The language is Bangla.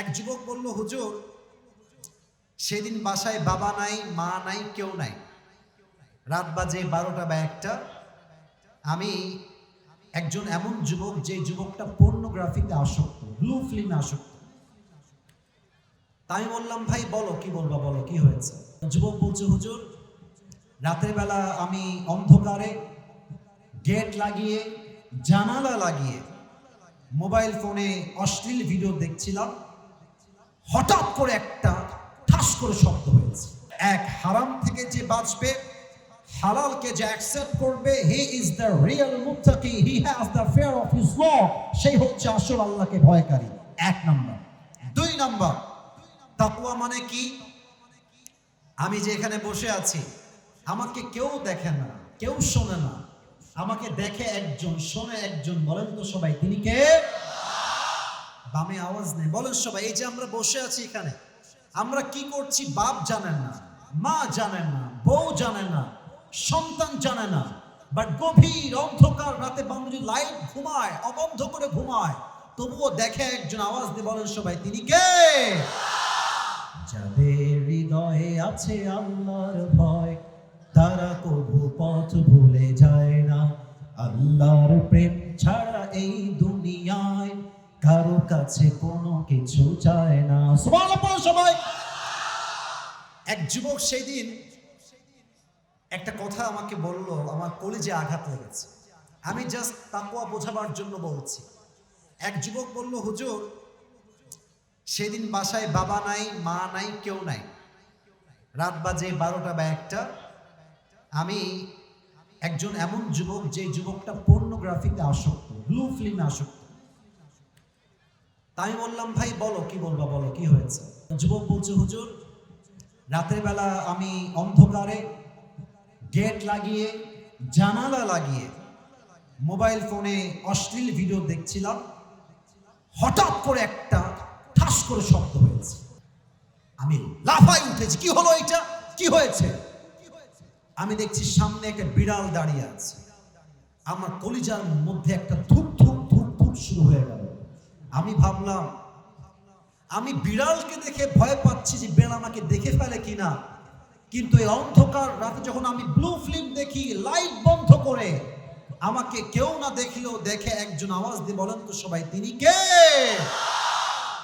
এক যুবক বলল, হুজুর, সেদিন বাসায় বাবা নাই, মা নাই, কেউ নাই। রাত বাজে বারোটা বা একটা। আমি একজন এমন যুবক যে যুবকটা পর্নোগ্রাফিতে আসক্ত ব্লু ফিল্মে আসক্ত। তাই বললাম, ভাই, বলো, কি বলবা, বলো, কি হয়েছে? যুবক বলছে, হুজুর, রাতের বেলা আমি অন্ধকারে গেট লাগিয়ে, জানালা লাগিয়ে মোবাইল ফোনে অশ্লীল ভিডিও দেখছিলাম। হঠাৎ করে একটা ঠাস করে শব্দ হয়েছে। এক হারাম থেকে যে বাঁচবে, হালালকে যে অ্যাকসেপ্ট করবে হি ইজ দ্য রিয়েল মুত্তাকি he has the fear of his lord সেই হচ্ছে আসল আল্লাহকে ভয়কারী। এক নাম্বার। দুই নাম্বার, তাকওয়া মানে কি? আমি যে এখানে বসে আছি, আমাকে কেউ দেখে না, কেউ শোনে না। আমাকে দেখে একজন, শোনে একজন, বলেন তো সবাই, তিনি কে? বামে আওয়াজ নেই। বলেন সবাই, এই যে আমরা বসে আছি এখানে, আমরা কি করছি বাপ জানেন না, মা জানেন না, বউ জানে না, সন্তান জানে না। বাট গভীর অন্ধকার রাতে বাংলি লাইট ঘুমায়, অবন্ধ করে ঘুমায়। তবুও দেখে একজন আওয়াজ দিয়ে বলেন সবাই, তিনি কে? যাদের হৃদয়ে আছে আল্লাহর ভয়, তারা কবু পথ ভুলে যায় না। আল্লাহর প্রেম কারও কাছে কোনো কিছু চায় না। সবাই। এক যুবক সেই দিন একটা কথা আমাকে বলল, আমার কলেজে আঘাত লেগেছে। আমি জাস্ট তাকুয়া বোঝাবার জন্য বলছি। এক যুবক বলল, হুজুর, সেদিন বাসায় বাবা নাই, মা নাই, কেউ নাই। রাত বাজে বারোটা বা একটা। আমি একজন এমন যুবক যে যুবকটা পর্নোগ্রাফিতে আসক্ত ব্লু ফিল্মে আসক্ত। তাই আমি বললাম, ভাই, বলো, কি বলবা বলো, কি হয়েছে? যুবক বলছে, হুজুর, রাতের বেলা আমি অন্ধকারে গেট লাগিয়ে, জানালা লাগিয়ে মোবাইল ফোনে অশ্লীল ভিডিও দেখছিলাম। হঠাৎ করে একটা ঠাস করে শব্দ হয়েছে। আমি লাফাই উঠেছি, কি হলো এটা কি হয়েছে? আমি দেখছি সামনে একটা বিড়াল দাঁড়িয়ে আছে। আমার কলিজার মধ্যে একটা ধূপ ধূপ ধূপ ধূপ শুরু হয়ে গেল। আমি ভাবলাম, আমি বিড়ালকে দেখে ভয় পাচ্ছি যে বিড়াল আমাকে দেখে ফেলে কিনা। কিন্তু এই অন্ধকার রাতে যখন আমি ব্লু ফিল্ম দেখি লাইট বন্ধ করে, আমাকে কেউ না দেখলেও দেখে একজন আওয়াজ দিয়ে বলেন তো সবাই, তিনি কে?